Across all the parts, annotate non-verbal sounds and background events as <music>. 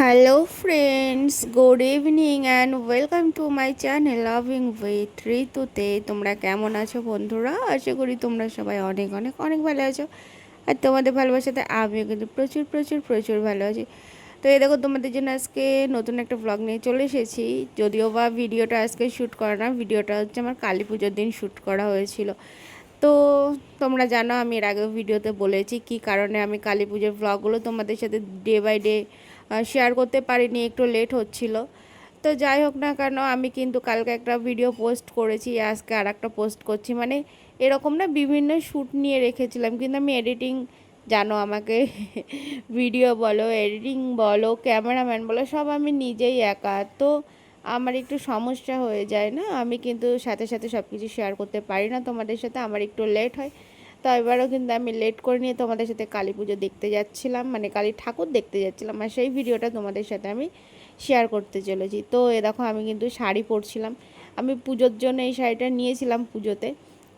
Hello friends good evening and welcome to my channel loving with ঋতুতে তোমরা কেমন আছো বন্ধুরা? আশা করি তোমরা সবাই অনেক অনেক অনেক ভালো আছো। আর তোমাদের ভালোবাসাতে আমিও কিন্তু প্রচুর প্রচুর প্রচুর ভালো আছি। তো এই দেখো, তোমাদের জন্য আজকে নতুন একটা ব্লগ নিয়ে চলে এসেছি। যদিও বা ভিডিওটা আজকে শ্যুট করা না, ভিডিওটা হচ্ছে আমার কালী পুজোর দিন শ্যুট করা হয়েছিল। তো তোমরা জানো, আমি এর আগেও ভিডিওতে বলেছি কি কারণে আমি কালী পুজোর ব্লগগুলো তোমাদের সাথে ডে বাই ডে শেয়ার করতে পারিনি, একটু লেট হচ্ছিল। তো যাই হোক না কেন, আমি কিন্তু কালকে একটা ভিডিও পোস্ট করেছি, আজকে আর একটা পোস্ট করছি। মানে এরকম না বিভিন্ন শ্যুট নিয়ে রেখেছিলাম, কিন্তু আমি এডিটিং জানো আমাকে ভিডিও বলো এডিটিং বলো ক্যামেরাম্যান বলো, সব আমি নিজেই একা। তো আমার একটু সমস্যা হয়ে যায় না, আমি কিন্তু সাথে সাথে সব কিছু শেয়ার করতে পারি না, তোমাদের সাথে আমার একটু লেট হয়। তো এবারও কিন্তু আমি লেট করে নিয়ে তোমাদের সাথে কালী পুজো দেখতে যাচ্ছিলাম মানে কালী ঠাকুর দেখতে যাচ্ছিলাম আর সেই ভিডিওটা তোমাদের সাথে আমি শেয়ার করতে চলেছি। তো এ দেখো আমি কিন্তু শাড়ি পরছিলাম, আমি পুজোর জন্য এই শাড়িটা নিয়েছিলাম পুজোতে।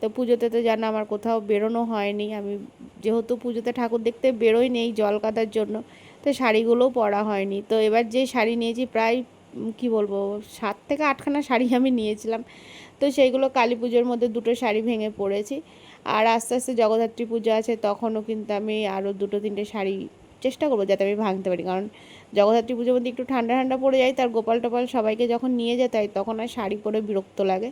তো পুজোতে তো জানো আমার কোথাও বেরোনো হয়নি, আমি যেহেতু পুজোতে ঠাকুর দেখতে বেরোই নেই জল কাদার জন্য, তো শাড়িগুলোও পরা হয়নি। তো এবার যে শাড়ি নিয়েছি প্রায় কি বলব, সাত থেকে আটখানা শাড়ি আমি নিয়েছিলাম। তো সেইগুলো কালী পুজোর মধ্যে দুটো শাড়ি ভেঙে পড়েছি। আর আস্তে আস্তে জগদ্ধাত্রী পুজো আছে তখনও কিন্তু আমি আরও দুটো তিনটে শাড়ি চেষ্টা করব যাতে আমি ভাঙতে পারি। কারণ জগদ্ধাত্রী পুজোর মধ্যে একটু ঠান্ডা ঠান্ডা পড়ে যায় তার গোপাল টোপাল সবাইকে যখন নিয়ে যেতে হয় তখন আর শাড়ি পরে বিরক্ত লাগে।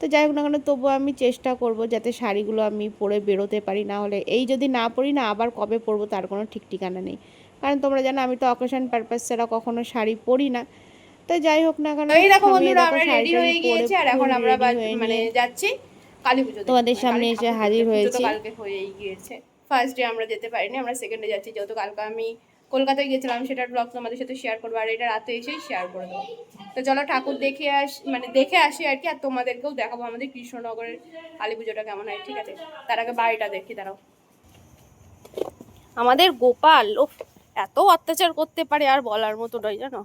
তো যাই হোক না কেন তবুও আমি চেষ্টা করব যাতে শাড়িগুলো আমি পরে বেরোতে পারি না হলে এই যদি না পরি না আবার কবে পরবো তার কোনো ঠিক ঠিকানা নেই। কারণ তোমরা জানো আমি তো অকেশন পারপাস ছাড়া কখনো শাড়ি পরি না। তো যাই হোক না কেন এই দেখো বন্ধুরা আমরা রেডি হয়ে গিয়েছি আর এখন আমরা মানে যাচ্ছি। কালী পুজো তোমাদের মানে সামনে এসে হাজির হয়েছি। কালকে হয়েই গিয়েছে। ফার্স্ট ডে আমরা যেতে পারিনি আমরা সেকেন্ড ডে যাচ্ছি। যেহেতু কালকে আমি কলকাতায় গেছিলাম সেটার ব্লগ তোমাদের সাথে শেয়ার করব। আর এটা রাতে এসেই শেয়ার করে দেবো। তো চলো ঠাকুর দেখে আস মানে দেখে আসি আর কি আর তোমাদেরকেও দেখাবো আমাদের কৃষ্ণনগরের কালী পুজোটা কেমন হয় ঠিক আছে? তার আগে বাড়িটা দেখি দাঁড়াও। আমাদের গোপাল ও এত অত্যাচার করতে পারে আর বলার মতো নয় জানো?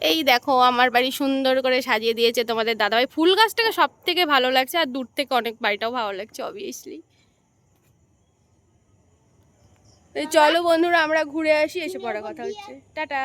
এই দেখো, আমার বাড়ি সুন্দর করে সাজিয়ে দিয়েছে তোমাদের দাদাভাই। ফুল গাছটাকে সব থেকে ভালো লাগছে, আর দূর থেকে অনেক বাড়িটাও ভালো লাগছে অবভিয়াসলি চলো বন্ধুরা, আমরা ঘুরে আসি, এসে পড়া কথা হচ্ছে। টাটা।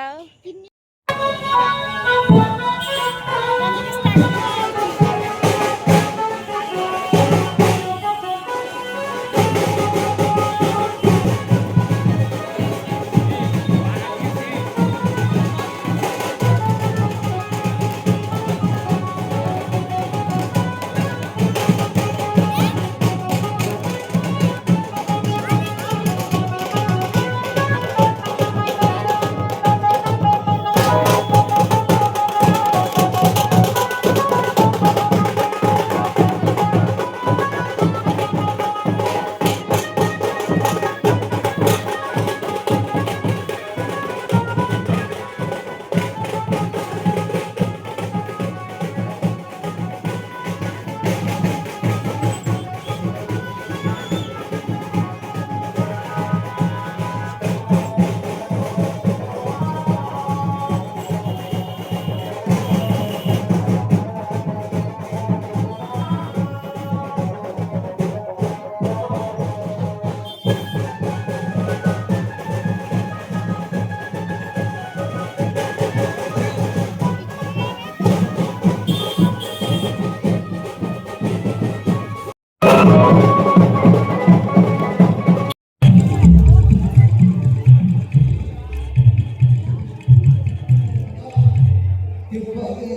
তো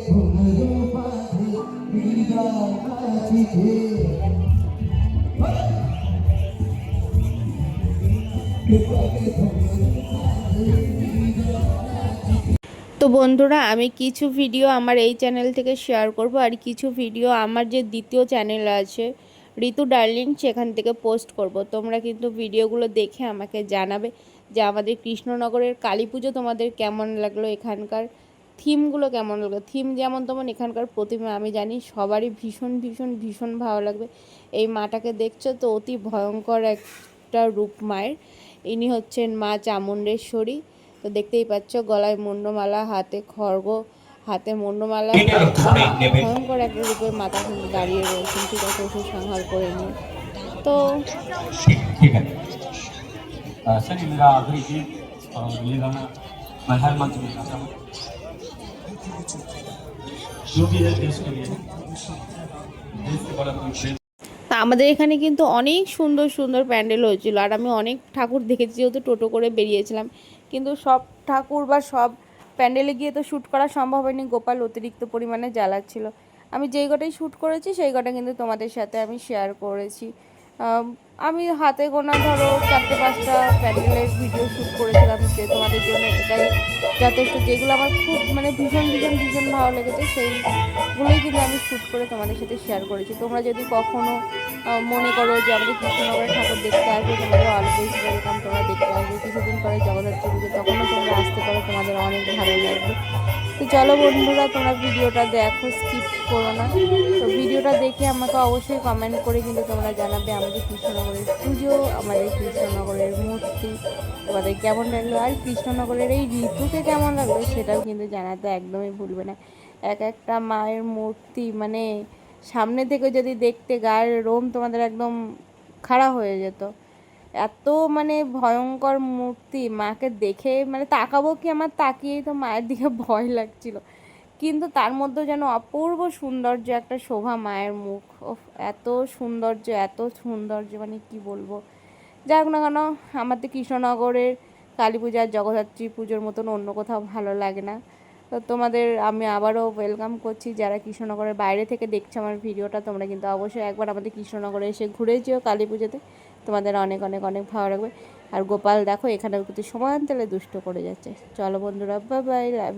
বন্ধুরা, আমি কিছু ভিডিও আমার এই চ্যানেল থেকে শেয়ার করব আর কিছু ভিডিও আমার যে দ্বিতীয় চ্যানেল আছে ঋতু ডার্লিং, সেখান থেকে পোস্ট করব। তোমরা কিন্তু ভিডিওগুলো দেখে আমাকে জানাবে যে আমাদের কৃষ্ণনগরের কালী পুজো তোমাদের কেমন লাগল এখানকার। থিমগুলো কেমন লাগলো থিম যেমন তেমন এখানকার প্রতিমা আমি জানি সবারই ভীষণ ভীষণ ভীষণ ভালো লাগবে এই মাটাকে দেখছো তো অতি ভয়ঙ্কর একটা রূপ মায়ের ইনি হচ্ছেন মা চামুণ্ডেশ্বরী তো দেখতেই পাচ্ছ গলায় মুন্ডমালা হাতে খড়গ হাতে মুন্ডমালা ভয়ঙ্কর একটা রূপের মাথা কিন্তু দাঁড়িয়ে রয়েছেন ঠিক আছে ওষুধ সংহার করে নিয়ে তো ঠিক আছে अ, सर ये मेरा आखिरी गीत और ये गाना मैं हर मंच में गाता हूँ আমাদের এখানে কিন্তু অনেক সুন্দর সুন্দর প্যান্ডেল হয়েছিল, আর আমি অনেক ঠাকুর দেখেছি, যেহেতু টোটো করে বেরিয়েছিলাম। কিন্তু সব ঠাকুর বা সব প্যান্ডেলে গিয়ে তো শ্যুট করা সম্ভব হয়নি, গোপাল অতিরিক্ত পরিমাণে জ্বালাচ্ছিল। আমি যেই কটাই শ্যুট করেছি, সেই কটা কিন্তু তোমাদের সাথে আমি শেয়ার করেছি। আম, হাতে গোনা ধরো চারটে পাঁচটা প্যান্ডেলের ভিডিও শ্যুট করেছিলাম যে তোমাদের জন্য এটাই যথেষ্ট যেগুলো আমার খুব মানে ভীষণ ভীষণ ভীষণ ভালো লেগেছে সেইগুলোই কিন্তু আমি শ্যুট করে তোমাদের সাথে শেয়ার করেছি। তোমরা যদি কখনও মনে করো যে আমাদের কৃষ্ণনগরের ঠাকুর দেখতে আসবে তোমাদের অলওয়েজ ওয়েলকাম তোমরা দেখতে আসবে। কিছুদিন পরে জগদ্ধাত্রী পুজো তখনও তোমরা আসতে পারো তোমাদের অনেক ভালো লাগবে। তো চলো বন্ধুরা, তোমরা ভিডিওটা দেখো স্কিপ করো না। তো ভিডিওটা দেখে আমাকে অবশ্যই কমেন্ট করে কিন্তু তোমরা জানাবে আমাদের কৃষ্ণনগরের পুজো, আমাদের কৃষ্ণনগরের মূর্তি, তোমাদের কেমন লাগল, আর কৃষ্ণনগরের এই ঋতুকে কেমন লাগল সেটাও কিন্তু জানাতে একদমই ভুলবে না। এক একটা মায়ের মূর্তি মানে সামনে থেকে যদি দেখতে গায়ের রোম তোমাদের একদম খাড়া হয়ে যেত। এত মানে ভয়ঙ্কর মূর্তি মাকে দেখে মানে তাকাবো কি আমার তাকিয়েই তো মায়ের দিকে <laughs> ভয় লাগছিল। কিন্তু তার মধ্যে যেন অপূর্ব সৌন্দর্য একটা শোভা মায়ের মুখ। ওফ, এত সৌন্দর্য এত সৌন্দর্য মানে কি বলব? যাই হোক না কেন, আমাদের কৃষ্ণনগরের কালী পূজা জগদ্ধাত্রী পুজোর মতন অন্য কোথাও ভালো লাগে না। তো তোমাদের আমি আবারও ওয়েলকাম করছি। যারা কৃষ্ণনগরের বাইরে থেকে দেখছ আমার ভিডিওটা, তোমরা কিন্তু অবশ্যই একবার আমাদের কৃষ্ণনগরে এসে ঘুরে যেও কালী পুজোতে তোমাদের অনেক অনেক অনেক ভালো লাগবে। আর গোপাল দেখো এখানে কিন্তু সমান তালে দুষ্ট করে যাচ্ছে। চলো বন্ধুরা বাবাই বাই লাভ